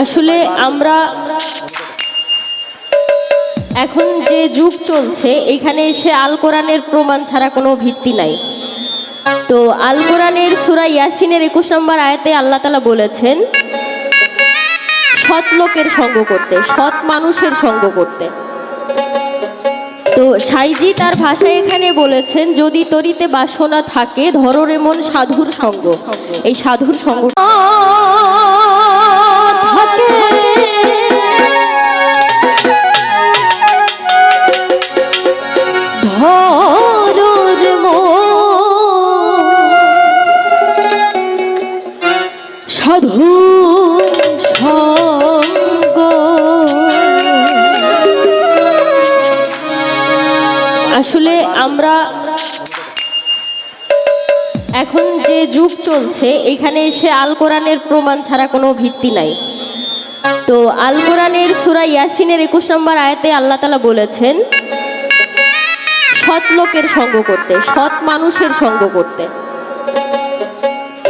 আসলে আমরা এখন যে যুগ চলছে, এখানে এসে আল কোরআনের প্রমাণ ছাড়া কোনো ভিত্তি নাই। তো আল কোরআনের সুরা ইয়াসিনের একুশ নম্বর আয়াতে আল্লাহ তালা বলেছেন, সৎ লোকের সঙ্গ করতে, সৎ মানুষের সঙ্গ করতে। তো সাইজি তার ভাষায় এখানে বলেছেন, যদি তরিতে বাসনা থাকে, ধরো রে মন সাধুর সঙ্গ। এই সাধুর সঙ্গ সাধু সঙ্গ আসলে আমরা এখন যে যুগ চলছে, এখানে এসে আল কোরআনের প্রমাণ ছাড়া কোনো ভিত্তি নাই। তো আল কোরআনের সুরা ইয়াসিনের একুশ নম্বর আয়াতে আল্লাহ তালা বলেছেন, সৎ লোকের সঙ্গ করতে, সৎ মানুষের সঙ্গ করতে।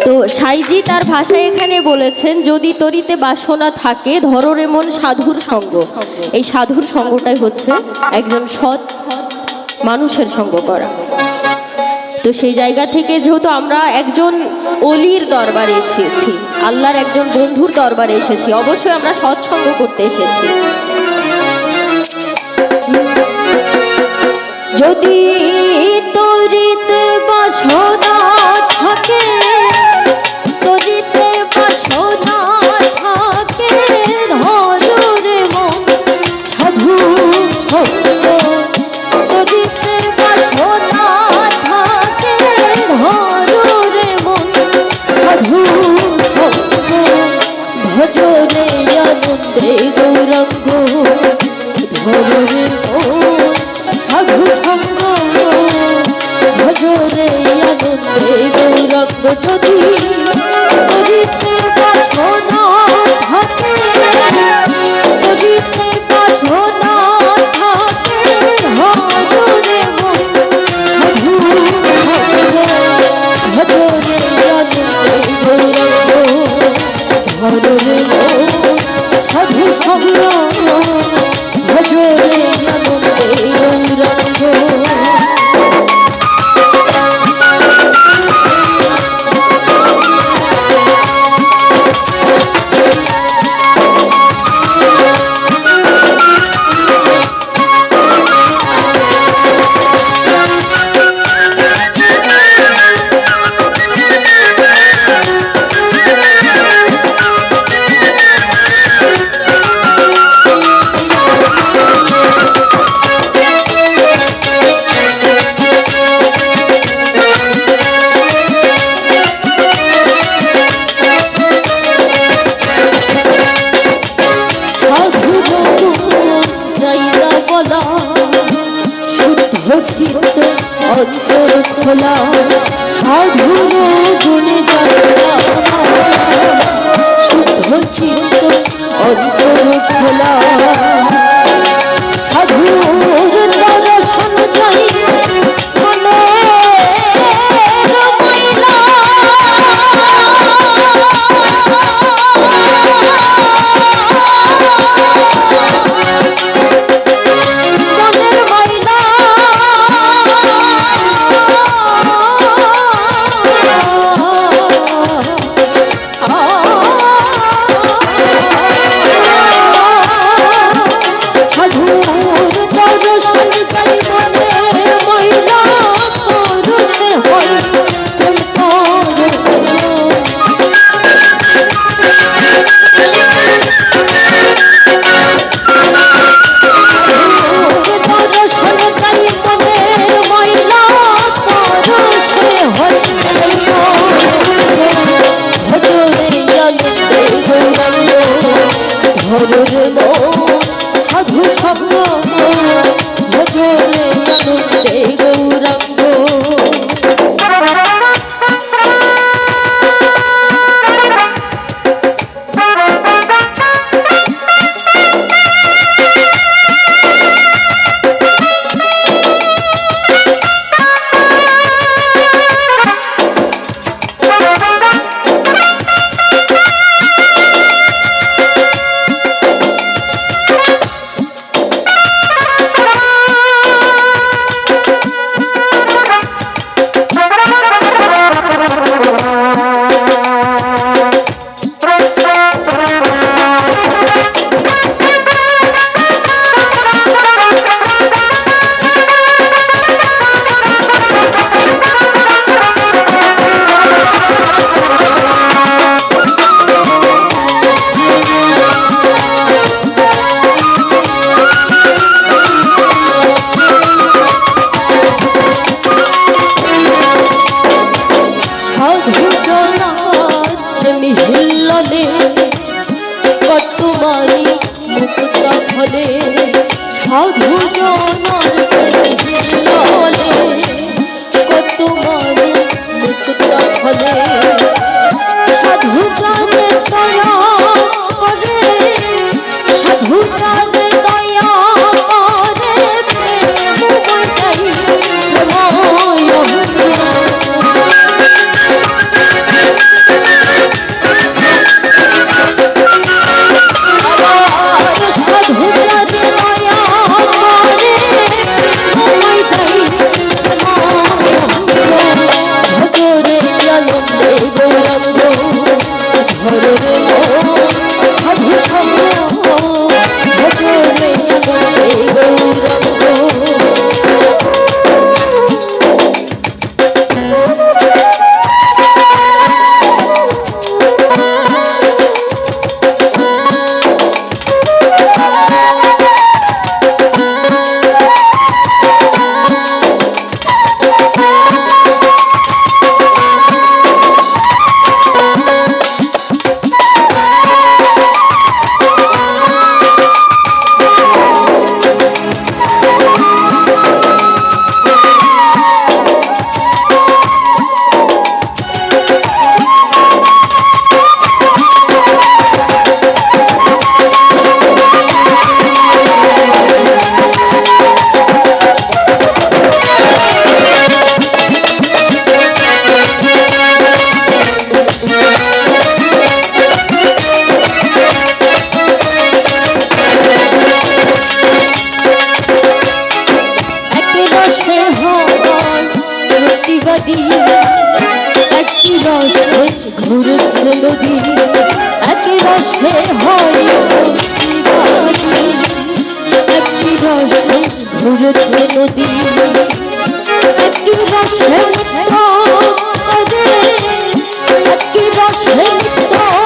তো সাইজি তার ভাষায় এখানে বলেছেন, যদি তরিতে বাসনা থাকে, ধরো রে মন সাধুর সঙ্গ। এই সাধুর সঙ্গটাই হচ্ছে একজন সৎ মানুষের সঙ্গ করা। তো সেই জায়গা থেকে যেহেতু আমরা একজন অলির দরবারে এসেছি, আল্লাহর একজন বন্ধুর দরবারে এসেছি, অবশ্যই আমরা সৎসঙ্গ করতে এসেছি। যদি তরিতে বাসনা থাকে যদি। উড়ছে নদী একটি রসে একটি রসে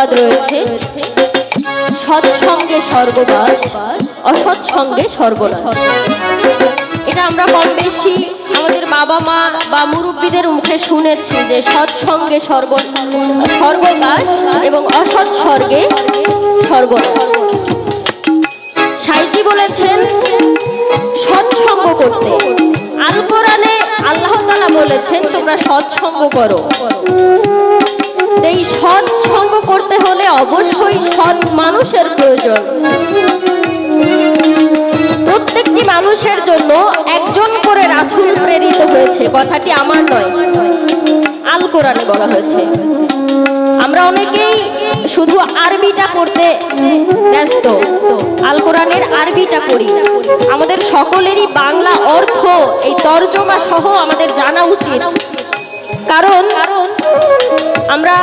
প্রবাদ রয়েছে। সৎসঙ্গে স্বর্গবাস, অসৎসঙ্গে স্বর্গনাশ এটা আমরা কম বেশি আমাদের বাবা মা বা মুরব্বীদের মুখে শুনেছি যে সৎসঙ্গে স্বর্গ, স্বর্গবাস এবং অসৎ স্বর্গে সর্বনাশ সাইজি বলেছেন, সৎসঙ্গ করতে। আল কোরআনে আল্লাহ তাআলা বলেছেন, তোমরা সৎসঙ্গ করো। এই সৎসঙ্গ করতে হলে অবশ্যই সৎ মানুষের প্রয়োজন। প্রত্যেকটি মানুষের জন্য একজন করে রাসূল প্রেরিত হয়েছে, কথাটি আমার নয়। আল কোরআনে বলা হয়েছে। আমরা অনেকেই শুধু আরবিটা পড়তে ব্যস্ত, আল কোরআনের আরবিটা পড়ি। আমাদের সকলেরই বাংলা অর্থ এই তর্জমা সহ আমাদের জানা উচিত। কারণ আমরা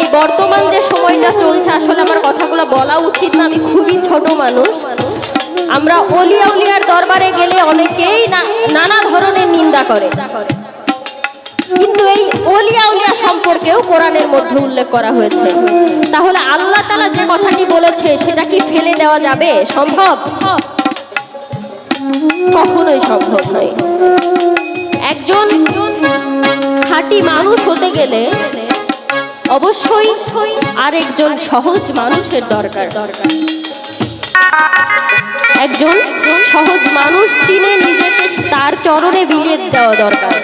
এই বর্তমান যে সময়টা চলছে, আসলে আমার কথাগুলো বলা উচিত না, আমি খুবই ছোট মানুষ। আমরা অলিয়া উলিয়ার দরবারে গেলে অনেকেই নানা ধরনের নিন্দা করে। কিন্তু এই অলিয়া উলিয়া সম্পর্কেও কোরআনের মধ্যে উল্লেখ করা হয়েছে। তাহলে আল্লাহ তালা যে কথাটি বলেছে, সেটা কি ফেলে দেওয়া যাবে? সম্ভব? কখনোই সম্ভব নয়। একজন খাঁটি মানুষ হতে গেলে অবশ্যই আরেকজন সহজ মানুষের দরকার। দরকার একজন সহজ মানুষ চিনে নিজেকে তার চরণে বিলিয়ে দেওয়া দরকার।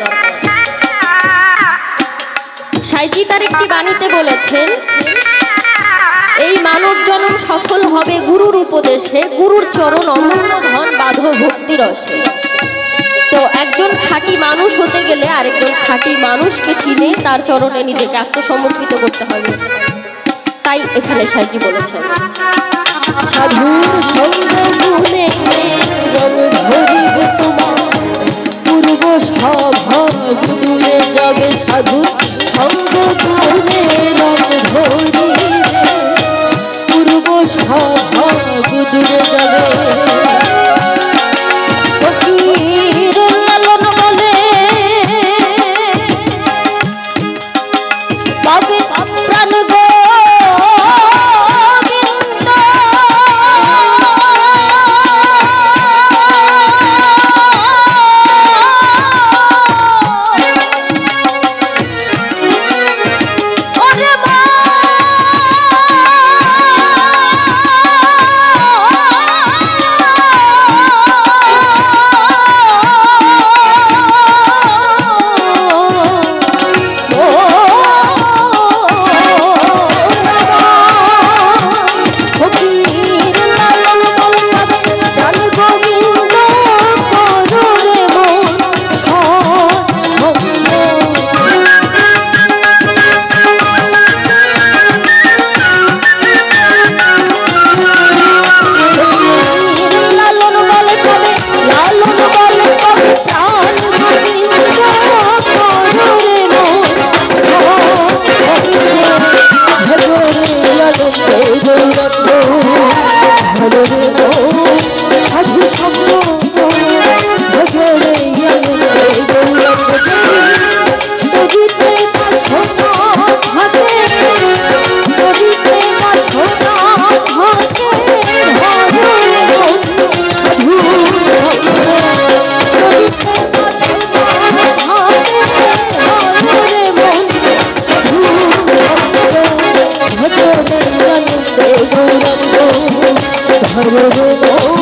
সাইজি তার একটি বাণীতে বলেছেন, এই মানব জনম সফল হবে গুরুর উপদেশে, গুরুর চরণ অমূল্য ধন বাধ ভক্তি রসে। তো একজন খাঁটি মানুষ হতে গেলে আরেকজন খাঁটি মানুষকে চিনে তার চরণে নিজেকে আত্মসমর্পিত করতে হবে। তাই এখানে সাইজি বলেছেন। সাধুর সঙ্গ যাবে সাধু সঙ্গ পূর্ব স্বভাব যাবে सर्वगो